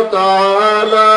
وتعالى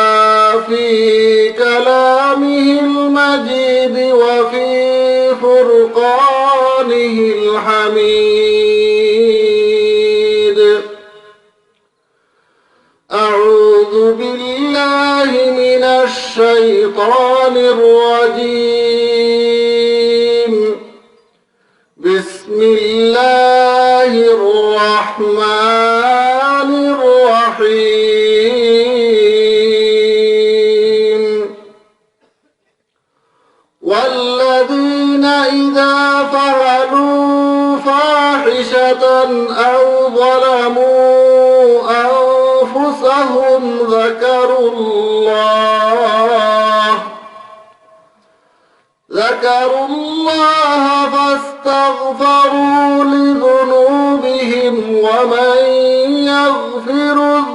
والذين إذا فعلوا فاحشة أو ظلموا أنفسهم ذكروا الله ذكروا الله فاستغفروا لذنوبهم ومن يغفر الذنوب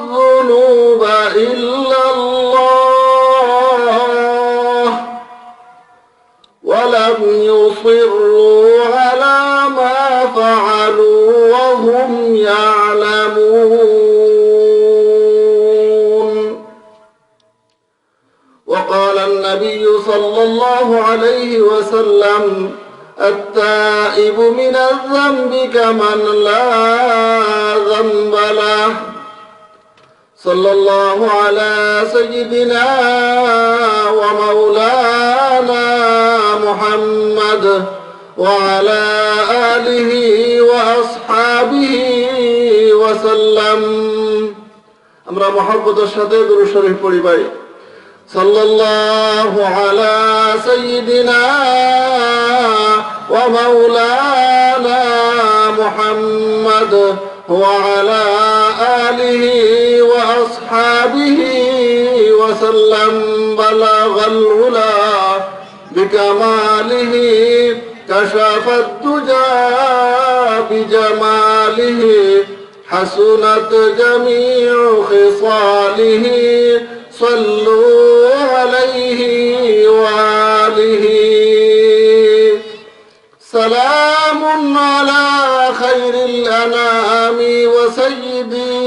يعلمون. وقال النبي صلى الله عليه وسلم التائب من الذنب كمن لا ذنب له. صلى الله على سيدنا ومولانا محمد. وعلى آله وأصحابه وسلم আমরা মহব্বতের সাথে গুরু শরীফ পড়ি ভাই صلى الله على سيدنا ومولانا محمد وعلى آله وأصحابه وسلم بلغ العلا بكماله كشف الدجى بجماله حسنت جميع خصاله. صلوا عليه وآله. سلام على خير الأنام وسيدي.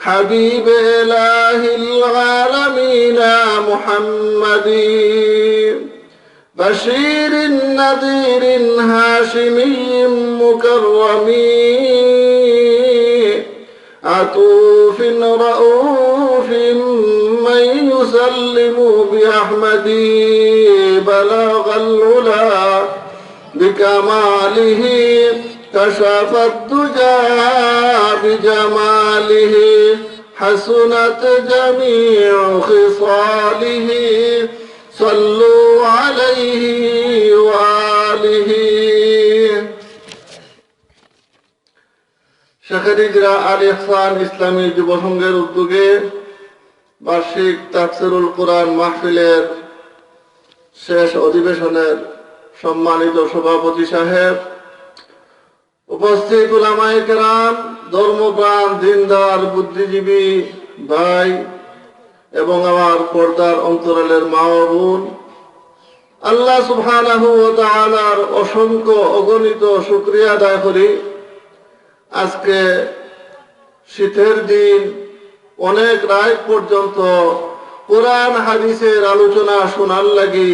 حبيب إله العالمين محمد. بشير نذير هاشمي مكرم عطوف رؤوف من يسلم بأحمد. بلغ العلا بكماله. كشف الدجى بجماله. حسنت جميع خصاله. صلوا عليه وآله শেখারিজরা আল ইহসান ইসলামী যুব সংঘের উদ্যোগে বার্ষিক তাফসিরুল কোরআন মাহফিলের শেষ অধিবেশনের সম্মানিত সভাপতি সাহেব উপস্থিত উলামায়ে কেরাম ধর্মপ্রাণ দিনদার বুদ্ধিজীবী ভাই এবং আমার পর্দার অন্তরালের মা বোন, আল্লাহ সুবহানাহু ওয়া অসংখ্য অগণিত শুকরিয়া আদায় করি। আজকে শীতের দিন, অনেক রাত পর্যন্ত কোরআন, হাদিসের আলোচনা শোনার লাগি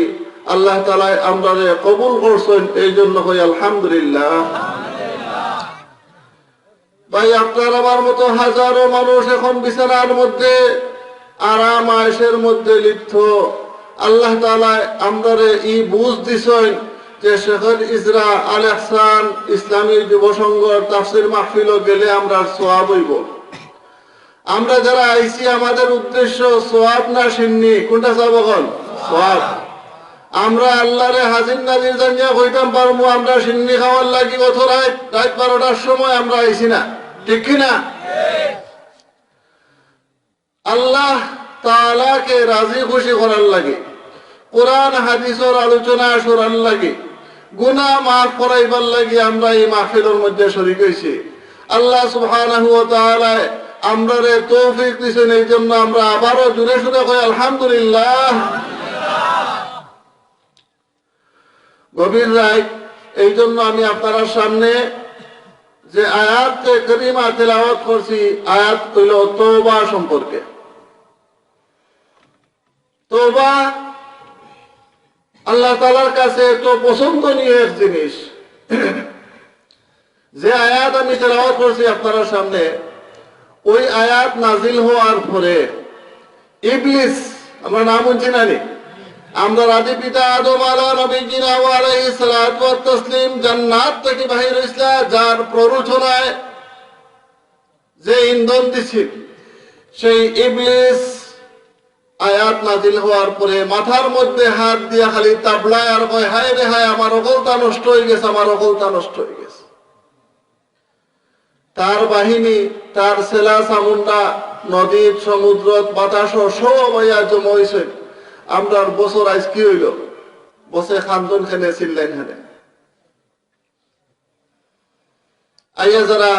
আল্লাহ তালায় আমরা কবুল করছেন, এই জন্য কই আলহামদুলিল্লাহ। ভাই, আপনার আমার মতো হাজারো মানুষ এখন বিছানার মধ্যে আরাম আয়েসের মধ্যে লিপ্ত। আল্লাহ তালায় আমরা ই বুঝ দিছেন যে শেখর ইসরা আল এহসান ইসলামী যুব সংঘর তাফসির মাহফিল গেলে আমরা সোয়াব হইব। আমরা যারা আইছি, আমাদের উদ্দেশ্য সোয়াব না সিন্নি? কোনটা চাব এখন? সোয়াব। আমরা আল্লাহরে হাজির নাজির জানিয়া কইতাম পারব আমরা সিন্নি খাওয়ার লাগি কত রাত রাত বারোটার সময় আমরা আইছি না। ঠিক কিনা আল্লাহ তালাকে রাজি খুশি করার লাগে। কোরআন, হাদিসের আলোচনা শোনার লাগে। গুনা মাফ করাইবার লাগে আমরা এই মাহফিলের মধ্যে শরিক হয়েছি আল্লাহ সুবহানাহু ওয়া আমরা রে তৌফিক দিছেন, এই জন্য আমরা আবারও জুড়ে শুনে কই, আলহামদুলিল্লাহ। গভীর রায়, এই জন্য আমি আপনার সামনে যে আয়াত করিমা তেলাওয়াত করছি, আয়াত হইল তওবা সম্পর্কে। তওবা আল্লাহ তালার কাছে তো পছন্দনীয় এক জিনিস। যে আয়াত আমি তেলাওয়াত করছি আপনার সামনে, ওই আয়াত নাজিল হওয়ার পরে ইবলিস, আমরা নাম শুনছি না আমরা আদি পিতা আদম আলা নবীজিনা তাসলিম জান্নাত থেকে বাহির হইছিলা যার প্ররোচনায় যে ইন্ধন দিছি, সেই ইবলিস আয়াত নাজিল হওয়ার পরে মাথার মধ্যে হাত দিয়া খালি তাবলায় আর কয়, হায় রে হায়, আমার অকলতা নষ্ট হয়ে গেছে, আমার অকলতা নষ্ট হয়ে গেছে। তার বাহিনী, তার সেলা সামুন্ডা নদীর সমুদ্র, বাতাস সব আইয়া জমা হয়েছে আমরার বছর আজ কি হইল? বসে খান্দন খেনে চিল্লেন খেনে। আইয়া যারা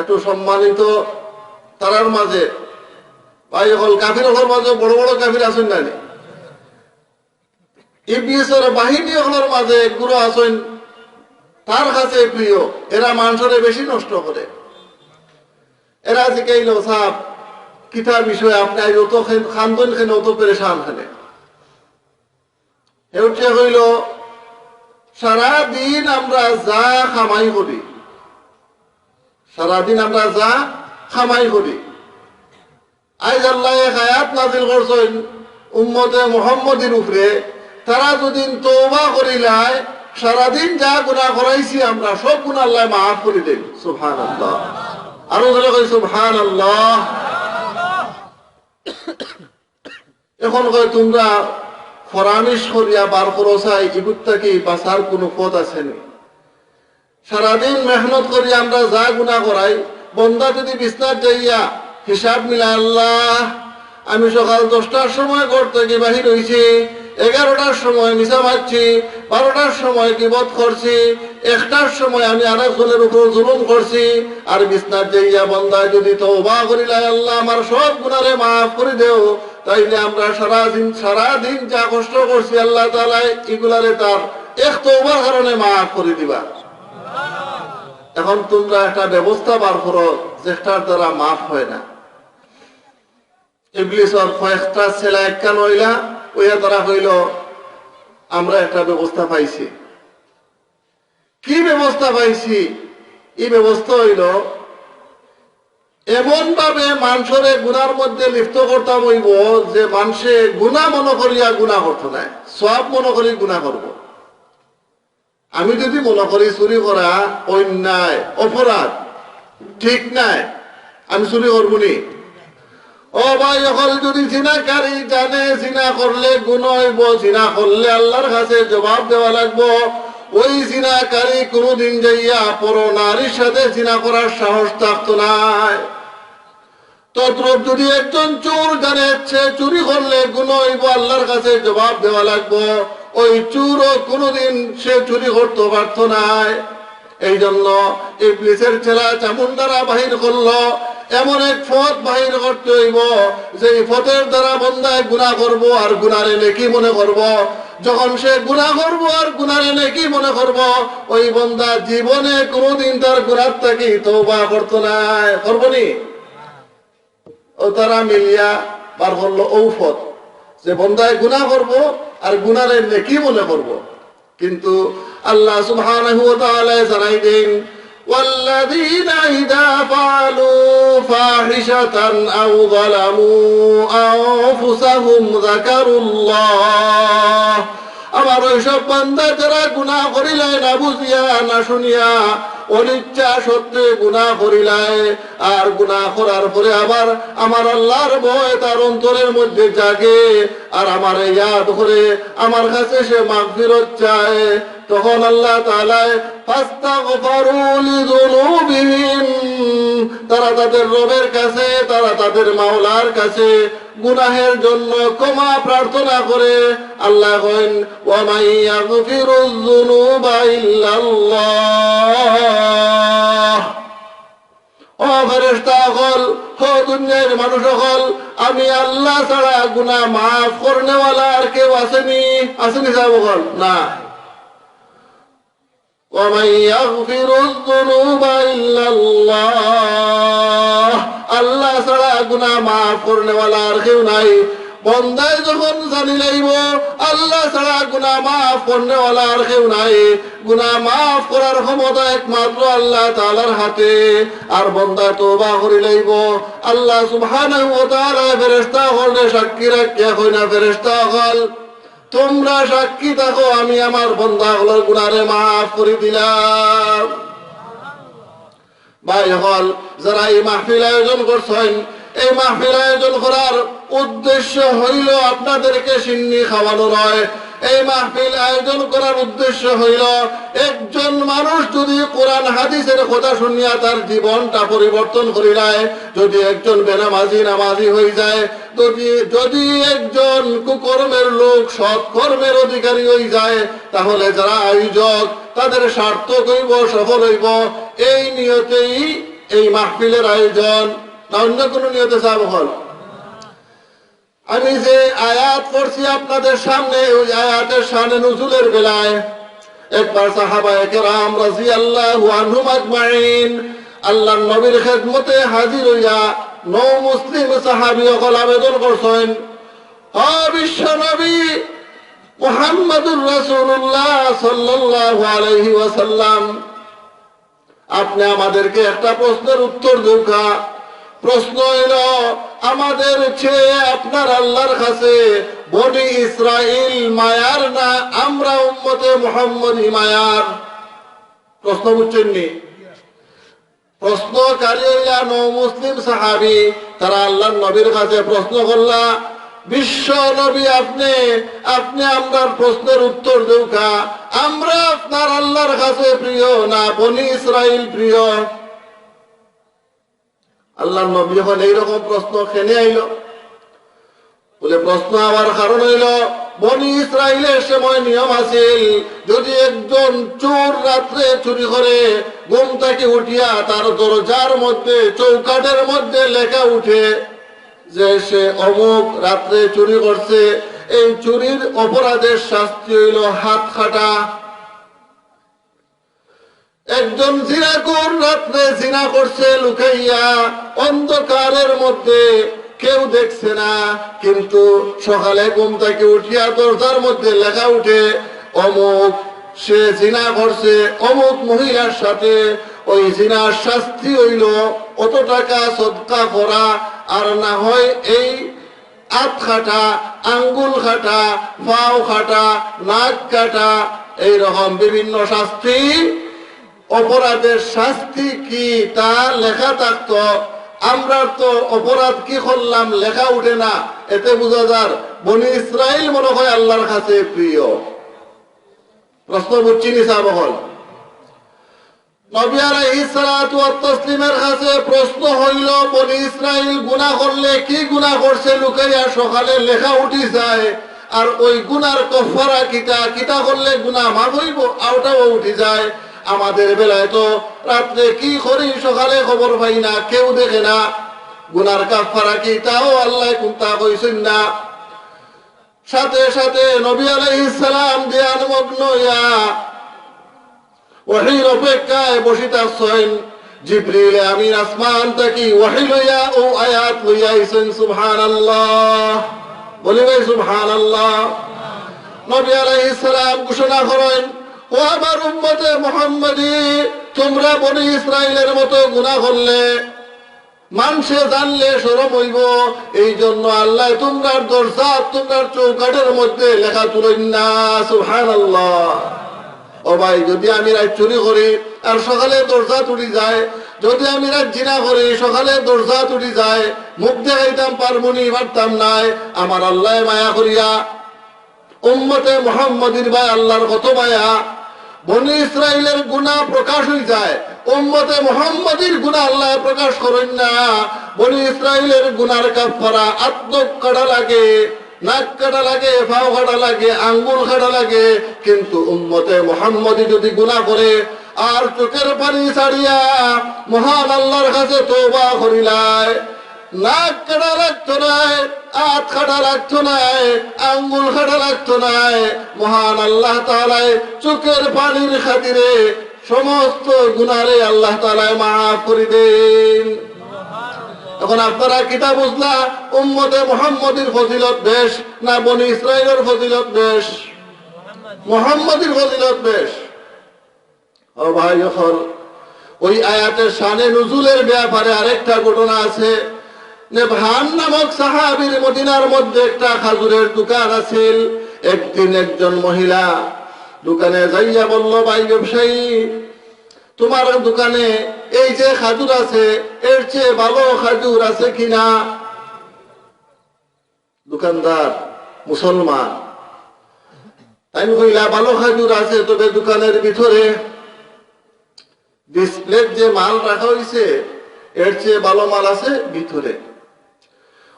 একটু সম্মানিত, তারার মাঝে ভাই হল কাফির হল মাঝে বড় বড় কাফির না? বাহিনী হলের মাঝে গুরু তার কাছে প্রিয়, এরা মানুষের বেশি নষ্ট করে। এরা জিকাইল সাপ কিতা বিষয় আপনি অত খেন- খান্দন খেনে, অত পেরেশান খেনে। হেউটে হইল সারাদিন আমরা যা খামাই করি, সারাদিন আমরা যা খামাই করি আইজ আল্লাহ আয়াত নাজিল করছেন উম্মতে মোহাম্মদের উপরে। তারা যদি তৌবা করিলাই সারাদিন যা গুণা করাইছি আমরা সব গুণা আল্লাহ মাফ করে দেন। সুবহান আল্লাহ আরও ধরে কই সুবহান আল্লাহ এখন কয় তোমরা ফরামিশ করিয়া বার করো চাই কি বাঁচার কোনো পথ আছে নি। সারাদিন মেহনত করি আমরা যা গুণা করাই, বন্দা যদি বিছনার যাইয়া হিসাব মিলা আল্লাহ, আমি সকাল দশটার সময় ঘর থেকে বাহির হয়েছি এগারোটার সময় মিশা মারছি বারোটার সময় কিবত করছি, একটার সময় আমি আরেকজনের উপর জুলুম করছি, আর বিছনার যাইয়া বন্দায় যদি তো বা করিলাই আল্লাহ, আমার সব গুণারে মাফ করে দেও। তাইলে আমরা সারাদিন সারাদিন যা কষ্ট করছি আল্লাহ তালাই এগুলারে তার এক তৌবার কারণে মাফ করে দিবা। এখন তোমরা একটা ব্যবস্থা বার করো, যেটার দ্বারা মাফ হয় না। ইবলিসর কয়েকটা ছেলে একখান হইলা ওইয়া তারা হইল, আমরা একটা ব্যবস্থা পাইছি। কি ব্যবস্থা পাইছি? এই ব্যবস্থা হইল এমন ভাবে মানুষের গুনার মধ্যে লিপ্ত করতাম হইব যে মানুষে গুণা মনে করিয়া গুণা করতো না, সব মনে করি গুণা করব। আমি যদি মনে করি চুরি করা অন্যায়, অপরাধ, ঠিক নাই, আমি চুরি করব নি। ও ভাই, অকল যদি চিনাকারী জানে চিনা করলে গুণ হইব চিনা করলে আল্লাহর কাছে জবাব দেওয়া লাগবো। ওই চিনাকারী কোনোদিন যাইয়া পর নারীর সাথে চিনা করার সাহস থাকতো নাই তদ্রুপ যদি একজন চোর জানে, সে চুরি করলে গুণ হইব, আল্লাহর কাছে জবাব দেওয়া লাগবো। ওই চুরও কোনোদিন সে চুরি করতে পারত নাই। এই জন্য ইবলিসের ছেলা চামুন্ডারা বাহির করল, এমন এক পথ বাহির করতে হইব যে পথের দ্বারা বন্দায় গুণা করব আর গুনারে নেকি মনে করব? যখন সে গুণা করব আর গুনারে নেকি মনে করব? ওই বন্দা জীবনে কোনোদিন তার গুণার থাকি তৌবা করতো না। করব নি? ও তারা মিলিয়া বার করল ঔষধ। যে বন্দায় গুণা করব আর গুনারে নেকি মনে করব? কিন্তু আল্লাহ সুবহানাহু ওয়া তাআলা জানাই দেন والذين إذا فعلوا فاحشة أو ظلموا أنفسهم ذكروا الله আমার ওইসব বান্দা যারা গুণা করিলায় না বুঝিয়া, না শুনিয়া, অনিচ্ছা সত্ত্বে গুণা করিলায়, আর গুণা করার পরে আবার আমার আল্লাহর ভয় তার অন্তরের মধ্যে জাগে, আর আমার ইয়াদ করে আমার কাছে সে মাগফিরত চায়। তখন আল্লাহ তারা তাদের রবের কাছে, তারা তাদের মাওলার কাছে গুনাহের জন্য ক্ষমা প্রার্থনা করে। আল্লাহ কইন ওয়া মাই ইয়াগফিরুয যুনুবা ইল্লাল্লাহ। ও ফেরেশতা হল হো দুনিয়ার মানুষ হল আমি আল্লাহ ছাড়া গুনাহ মাফ করনেওয়ালা আর কেউ আসেনি। আসেনি সাহেব না। ومن يغفر الذنوب إلا الله আল্লাহ ছাড়া গুনাহ মাফ করনেওয়ালা আর কেউ নাই বন্দায় যখন জানি লাইব আল্লাহ ছাড়া গুনাহ মাফ করনেওয়ালা আর কেউ নাই গুনাহ মাফ করার ক্ষমতা একমাত্র আল্লাহ তাআলার হাতে আর বন্দা তওবা করি লাইব আল্লাহ সুবহানাহু ওয়া তাআলা ফেরেশতা হলে সাক্ষী রাখিয়া কইনা ফেরেশতা হল তোমরা সাক্ষী থাকো, আমি আমার বন্ধাগুলোর গুণারে মাফ করে দিলাম। ভাই হল যারা এই মাহফিল আয়োজন করছেন, এই মাহফিল আয়োজন করার উদ্দেশ্য হইল আপনাদেরকে সিন্নি খাওয়ানো নয়। এই মাহফিল আয়োজন করার উদ্দেশ্য হইল, একজন মানুষ যদি কোরআন, হাদিসের কথা শুনিয়া তার জীবনটা পরিবর্তন করিলায় যদি একজন বেনামাজি, নামাজি হয়ে যায়, যদি যদি একজন কুকর্মের লোক, সৎকর্মের অধিকারী হয়ে যায়, তাহলে যারা আয়োজক, তাদের সার্থক হইব, সফল হইব, এই নিয়তেই এই মাহফিলের আয়োজন। অন্য কোনো নিয়তে যাব হল আমি যে আয়াত পড়ছি আপনাদের সামনে, ওই আয়াতের সামনে নজুলের বেলায়, একবার সাহাবা একরাম রাদিয়াল্লাহু আনহুম আজমাইন, আল্লাহর নবীর খেদমতে হাজির হইয়া নৌ মুসলিম সাহাবী সকল আবেদন করছেন, ও বিশ্ব নবী, মুহাম্মদুর রাসূলুল্লাহ সাল্লাল্লাহু আলাইহি ওয়াসাল্লাম, আপনি আমাদেরকে একটা প্রশ্নের উত্তর দৌকা প্রশ্ন এলো, আমাদের ছেলে আপনার আল্লাহর কাছে বনি ইসরাইল মায়ার না আমরা উম্মতে মোহাম্মদ মায়ার? প্রশ্ন বুঝছেননি? প্রশ্নকারী হইলা নৌ মুসলিম সাহাবি, তারা আল্লাহর নবীর কাছে প্রশ্ন করলা, বিশ্ব নবী আপনি আপনি আমরার প্রশ্নের উত্তর দৌকা আমরা আপনার আল্লাহর কাছে প্রিয় না বনি ইসরাইল প্রিয়? আল্লাহ নবী যখন এইরকম প্রশ্ন খেনে আইল, বলে প্রশ্ন আবার কারণ হইল, বনি ইসরায়েলের সময় নিয়ম আছিল, যদি একজন চোর রাত্রে চুরি করে, ঘুম থেকে উঠিয়া তার দরজার মধ্যে চৌকাটের মধ্যে লেখা উঠে যে সে অমুক রাত্রে চুরি করছে, এই চুরির অপরাধের শাস্তি হইল হাত খাটা একজন জিনাকুর রাত্রে জিনা করছে, লুকাইয়া অন্ধকারের মধ্যে কেউ দেখছে না। কিন্তু সকালে ঘুম থেকে উঠিয়া দরজার মধ্যে লেখা উঠে, অমুক সে জিনা করছে, অমুক মহিলার সাথে ওই জিনার শাস্তি হইল, অত টাকা সদকা করা আর না হয় এই আত খাটা, আঙ্গুল খাটা, পাও খাটা, নাক কাটা, এইরকম বিভিন্ন শাস্তি অপরাধের শাস্তি কি তা লেখা থাকতো। আমরা তো অপরাধ কি করলাম লেখা উঠে না। এতে বোঝা যার বনি ইসরায়েল মনে হয় আল্লাহর কাছে প্রিয়। প্রশ্ন বুঝছি নিসা বহল নবী তাসলিমের কাছে প্রশ্ন হইল, বনি ইসরাইল গুনাহ করলে কি গুনাহ করছে? লুকাইয়া সকালে লেখা উঠি যায় আর ওই গুনার কফারা কিতা কিতা করলে গুনাহ মাফ হইব? আওটাও উঠি যায় আমাদের বেলায় তো রাত্রে কি করি সকালে খবর পাই না, কেউ দেখে না। গুনার কাফারা কি তাও আল্লাহ কুন্তা কইছেন না। সাথে সাথে নবী আলাইহিস সালাম ধ্যান মগ্ন ইয়া ওহির অপেক্ষায় বসিতাছেন। জিব্রিল আমিন আসমান থেকে ওহি লইয়া ও আয়াত লইয়া আইছেন, সুবহানাল্লাহ। বলি ভাই, সুবহানাল্লাহ। নবী আলাইহিস সালাম ঘোষণা করেন ও আমার উম্মতে মুহাম্মাদি, তোমরা বনি ইসরাইলের মতো গুনাহ করলে মানুষে জানলে সরম হইব। এই জন্য আল্লাহ তোমরা দরজা তোমরা চৌকাঠের মধ্যে লেখা তুলেন না, সুবহানাল্লাহ। ও ভাই, যদি আমি রাত চুরি করি আর সকালে দরজা তুলি যায়, যদি আমি রাত জিনা করি, সকালে দরজা তুলি যায়, মুখ দেখাইতাম, পারমুনি পারতাম নাই, আমার আল্লাহ মায়া করিয়া, উম্মতে মোহাম্মদির ভাই আল্লাহর কত মায়া বনি ইসরায়েলের গুনাহ প্রকাশ হয়ে যায়। উম্মতে মোহাম্মদির গুণা আল্লাহ প্রকাশ করেন না। বনি ইসরায়েলের গুনার কাফারা আত্মক কাটা লাগে, নাক কাটা লাগে ফাও কাটা লাগে, আঙ্গুল কাটা লাগে। কিন্তু উম্মতে মোহাম্মদি যদি গুনাহ করে, আর চোখের পানি ছাড়িয়া মহান আল্লাহর কাছে তোবা করিলায়। নাক কাটা লাগতো নাই, আত কাটা লাগতো নাই, আঙ্গুল কাটা লাগতো নাই। মহান আল্লাহ তালায় চোখের পানির খাতিরে সমস্ত গুনারে আল্লাহ তালায় মাফ করে দেন। এখন আপনারা কিতা বুঝলা? উম্মতে মোহাম্মদের ফজিলত বেশ না বনি ইসরায়েলের ফজিলত বেশ মোহাম্মদের ফজিলত বেশ ও ভাই ওই আয়াতের শানে নজুলের ব্যাপারে আরেকটা ঘটনা আছে। যে ভান নামক সাহাবির মদিনার মধ্যে একটা খাজুরের দোকান আছিল। একদিন একজন মহিলা দোকানে যাইয়া বলল, ভাই ব্যবসায়ী, তোমার দোকানে এই যে খাজুর আছে, এর চেয়ে ভালো খাজুর আছে কিনা? দোকানদার, মুসলমান। আমি কইলা ভালো খাজুর আছে, তবে দোকানের ভিতরে ডিসপ্লের যে মাল রাখা হয়েছে এর চেয়ে ভালো মাল আছে ভিতরে।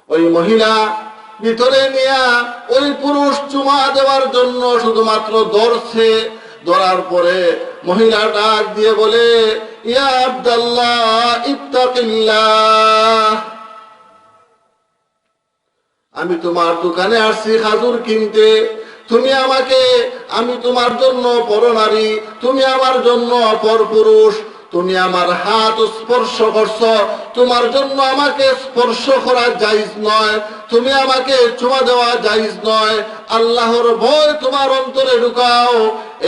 ওই মহিলা ভিতরে নিয়া ওই পুরুষ চুমা দেওয়ার জন্য শুধুমাত্র ধরছে ধরার পরে মহিলা ডাক দিয়ে বলে, ইয়া আব্দাল্লাহ, ইত্তাকিল্লাহ। আমি তোমার দোকানে আসছি খাজুর কিনতে। তুমি আমাকে, আমি তোমার জন্য পর পরনারী, তুমি আমার জন্য অপর পুরুষ। তুমি আমার হাত স্পর্শ করছ। তোমার জন্য আমাকে স্পর্শ করা জাইজ নয়। তুমি আমাকে চুমা দেওয়া জাইজ নয়। আল্লাহর ভয় তোমার অন্তরে ঢুকাও।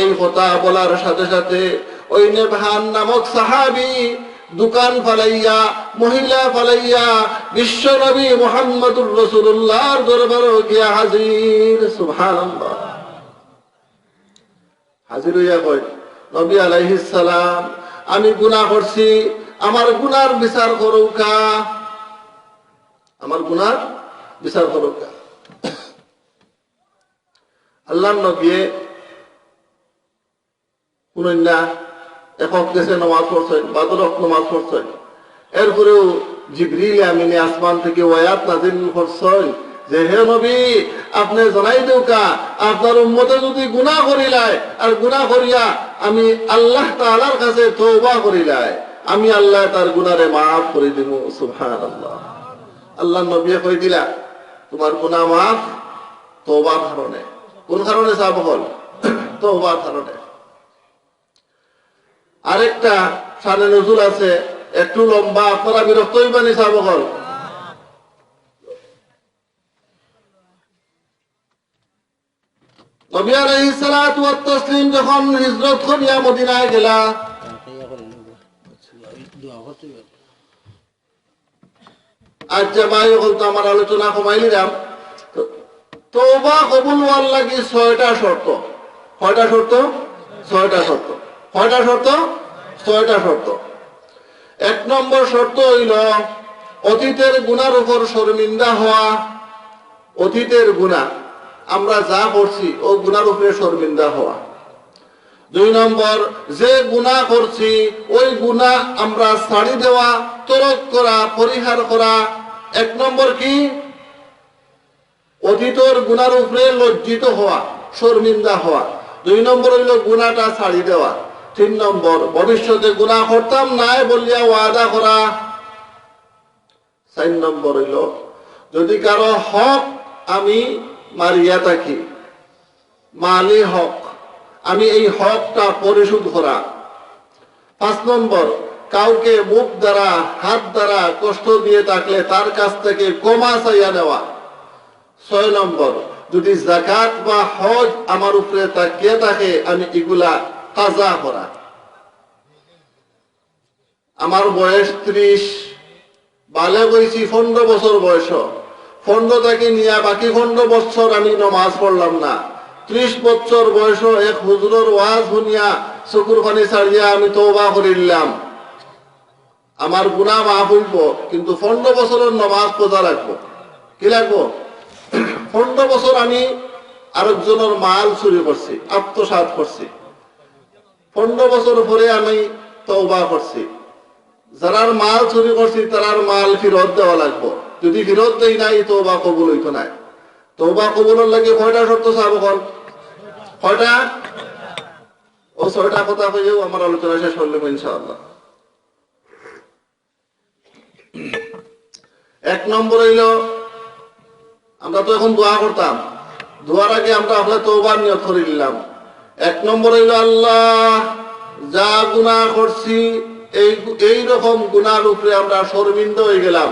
এই কথা বলার সাথে সাথে ওই নেভান নামক সাহাবি দোকান ফালাইয়া, মহিলা ফালাইয়া বিশ্ব নবী মোহাম্মদুর রসুল্লাহর দরবার গিয়া হাজির। সুবহানাল্লাহ। হাজির হইয়া কয়, নবী আলাইহিস সালাম আমি গুনাহ করছি, আমার গুনার বিচার করুকা আমার গুনার বিচার করুকা আল্লাহ নবী শুনুন না একক দেশে নমাজ পড়ছেন বাদরক নমাজ পড়ছেন। এরপরেও জিবরিল আমিনে আসমান থেকে ওয়াত নাজিল করছেন। যে হে নবী, আপনি জানাই দেউকা আপনার উম্মতে যদি গুনাহ করিলায়, আর গুনাহ করিয়া আমি আল্লাহ তাআলার কাছে তওবা করিলায়, আমি আল্লাহ তার গুনারে মাফ করে দিব, সুবহানাল্লাহ। আল্লাহ নবী কই দিলা, তোমার গুনাহ মাফ তওবার কারণে। কোন কারণে সাব হল তওবার কারণে। আরেকটা সানে নজুল আছে, একটু লম্বা, আপনারা বিরক্ত হইবেন হিসাব নবী আলাইহিস সালাতু ওয়াত তাসলিম যখন হিজরত করিয়া মদিনায় গেলা যে ভাই হল তো আমার আলোচনা কমাই নিলাম তোবা কবুল হওয়ার লাগি ছয়টা শর্ত। কয়টা শর্ত? ছয়টা শর্ত। কয়টা শর্ত? ছয়টা শর্ত। এক নম্বর শর্ত হইল, অতীতের গুনার উপর শর্মিন্দা হওয়া, অতীতের গুণা আমরা যা করছি, ও গুনার উপরে শর্মিন্দা হওয়া। দুই নম্বর, যে গুণা করছি, ওই গুণা আমরা ছাড়ি দেওয়া, তরক করা, পরিহার করা। এক নম্বর কি? অতীতর গুনার উপরে লজ্জিত হওয়া, শর্মিন্দা হওয়া। দুই নম্বর হইল গুণাটা ছাড়ি দেওয়া। তিন নম্বর, ভবিষ্যতে গুণা করতাম নাই বলিয়া ওয়াদা করা। চার নম্বর হইল, যদি কারও হক আমি মারিয়া থাকি মালি হক। আমি এই হকটা পরিশোধ করা। পাঁচ নম্বর, কাউকে মুখ দ্বারা, হাত দ্বারা কষ্ট দিয়ে থাকলে তার কাছ থেকে কমা চাইয়া নেওয়া। ছয় নম্বর, যদি জাকাত বা হজ আমার উপরে তাকিয়ে থাকে, আমি এগুলা কাজা করা। আমার বয়স ত্রিশ বালে বইছি পনেরো বছর বয়স থেকে নিয়ে, বাকি পনেরো বছর আমি নমাজ পড়লাম না। ত্রিশ বছর বয়স এক হুজুরের ওয়াজ শুনিয়া চকুর পানি ছাড়িয়া আমি তৌবা করিলাম আমার গুণা মাফ হইব, কিন্তু পনেরো বছরের নমাজ পূজা রাখব কি লাগবো? পনেরো বছর আমি আরেকজনের মাল চুরি করছি আত্মসাত করছি পনেরো বছর পরে আমি তৌবা করছি যারার মাল চুরি করছি তারার মাল ফেরত দেওয়া লাগবো। যদি ফেরত দেই নাই তৌবা কবুল হইতো নাই। তৌবা কবুলের লাগে কয়টা শর্ত চাব কল কয়টা? ও ছয়টা কথা হয়েও আমার আলোচনা শেষ করলাম ইনশাআল্লাহ। এক নম্বর হইল, আমরা তো এখন দোয়া করতাম। দোয়ার আগে আমরা আপনার তৌবার নিয়ত করে নিলাম। এক নম্বর হইল, আল্লাহ, যা গুনাহ করছি, এই এই রকম গুনার উপরে আমরা শর্মিন্দ হয়ে গেলাম।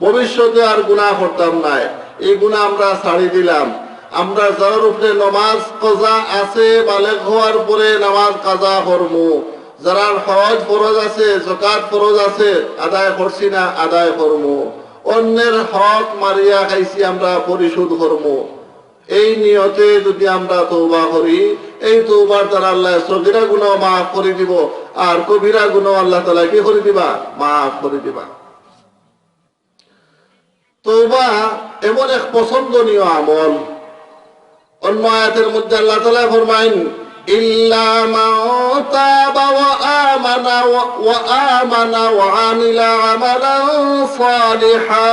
ভবিষ্যতে আর গুনাহ করতাম নাই এই গুণা আমরা ছাড়ি দিলাম। আমরা যার উপরে নমাজ, কজা আছে বালেক হওয়ার পরে নামাজ, কাজা করমু। যারা হজ ফরজ আছে জকাত ফরজ আছে, আদায় করছি না, আদায় করমু। অন্যের হক মারিয়া খাইছি আমরা, পরিশোধ করমু। এই নিয়তে যদি আমরা তৌবা করি, এই তৌবার দ্বারা আল্লাহ সগিরা গুণ মাফ করে দিব। আর কবিরা গুণ আল্লাহ তালা কি করে দিবা? মাফ করে দিবা। তৌবা এমন এক পছন্দনীয় আমল অন্য আয়াতের মধ্যে আল্লাহ তালা ফরমাইন ইল্লা মান তাবা ওয়া আমানা ওয়া আমানা ওয়া আমিলা আমালান সালিহা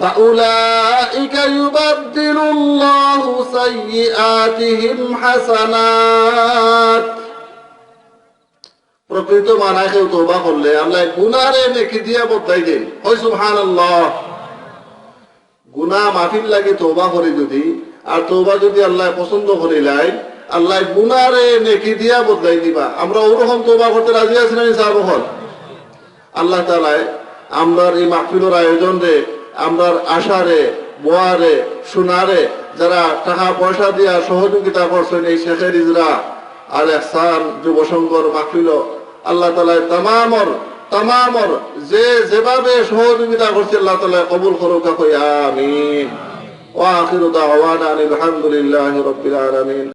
فأولئك يبدل الله سيئاتهم حسنات প্রকৃত মানায় কেউ তোবা করলে আল্লাহ গুনারে নেকি দিয়া বদলাই দেন। ওই সুবহান আল্লাহ গুনা মাফির লাগে তোবা করে যদি, আর তোবা যদি আল্লাহ পছন্দ করে লাই, আল্লাহ গুনারে নেকি দিয়া বদলাই দিবা। আমরা ওরকম তোবা করতে রাজি আছি না সাহেব আল্লাহ তালায় আমরার এই মাহফিলের আয়োজন রে আমরার আশারে বোয়ারে সোনারে যারা টাকা পয়সা দিয়া সহযোগিতা করছেন এই শেখের ইজরা আর এহসান যুব সংঘর মাহফিল আল্লাহ তালায় তামামর তামামর, যে যেভাবে সহযোগিতা করছে আল্লাহ তালা কবুল করুক আমিন। ওয়া আখিরু দাওয়ানা আনিল হামদুলিল্লাহি রাব্বিল আলামিন।